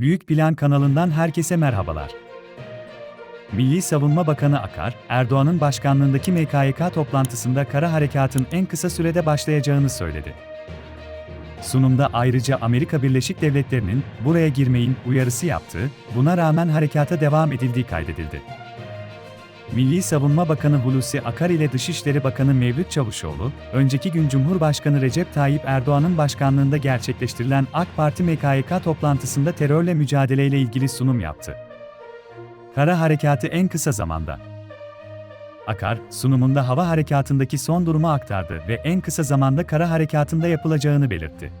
Büyük Plan kanalından herkese merhabalar. Milli Savunma Bakanı Akar, Erdoğan'ın başkanlığındaki MKYK toplantısında kara harekatın en kısa sürede başlayacağını söyledi. Sunumda ayrıca Amerika Birleşik Devletleri'nin buraya girmeyin uyarısı yaptığı, buna rağmen harekata devam edildiği kaydedildi. Milli Savunma Bakanı Hulusi Akar ile Dışişleri Bakanı Mevlüt Çavuşoğlu, önceki gün Cumhurbaşkanı Recep Tayyip Erdoğan'ın başkanlığında gerçekleştirilen AK Parti MKYK toplantısında terörle mücadeleyle ilgili sunum yaptı. Kara harekatı en kısa zamanda. Akar, sunumunda hava harekatındaki son durumu aktardı ve en kısa zamanda kara harekatında yapılacağını belirtti.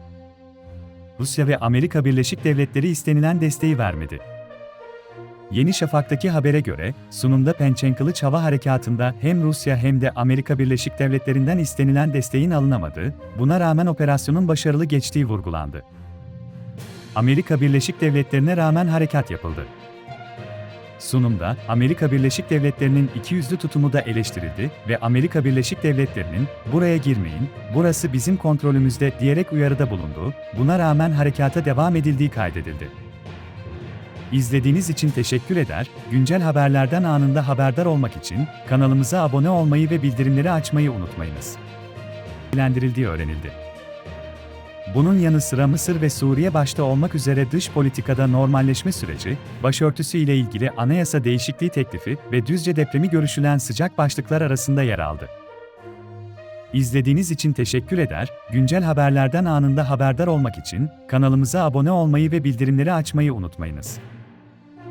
Rusya ve Amerika Birleşik Devletleri istenilen desteği vermedi. Yeni Şafak'taki habere göre, sunumda Pençen Kılıç Hava Harekatı'nda hem Rusya hem de Amerika Birleşik Devletleri'nden istenilen desteğin alınamadığı, buna rağmen operasyonun başarılı geçtiği vurgulandı. Amerika Birleşik Devletleri'ne rağmen harekat yapıldı. Sunumda, Amerika Birleşik Devletleri'nin ikiyüzlü tutumu da eleştirildi ve Amerika Birleşik Devletleri'nin, buraya girmeyin, burası bizim kontrolümüzde diyerek uyarıda bulunduğu, buna rağmen harekata devam edildiği kaydedildi. İzlediğiniz için teşekkür eder, güncel haberlerden anında haberdar olmak için kanalımıza abone olmayı ve bildirimleri açmayı unutmayınız. Bilgilendirildiği öğrenildi. Bunun yanı sıra Mısır ve Suriye başta olmak üzere dış politikada normalleşme süreci, başörtüsü ile ilgili anayasa değişikliği teklifi ve Düzce depremi görüşülen sıcak başlıklar arasında yer aldı. İzlediğiniz için teşekkür eder, güncel haberlerden anında haberdar olmak için kanalımıza abone olmayı ve bildirimleri açmayı unutmayınız.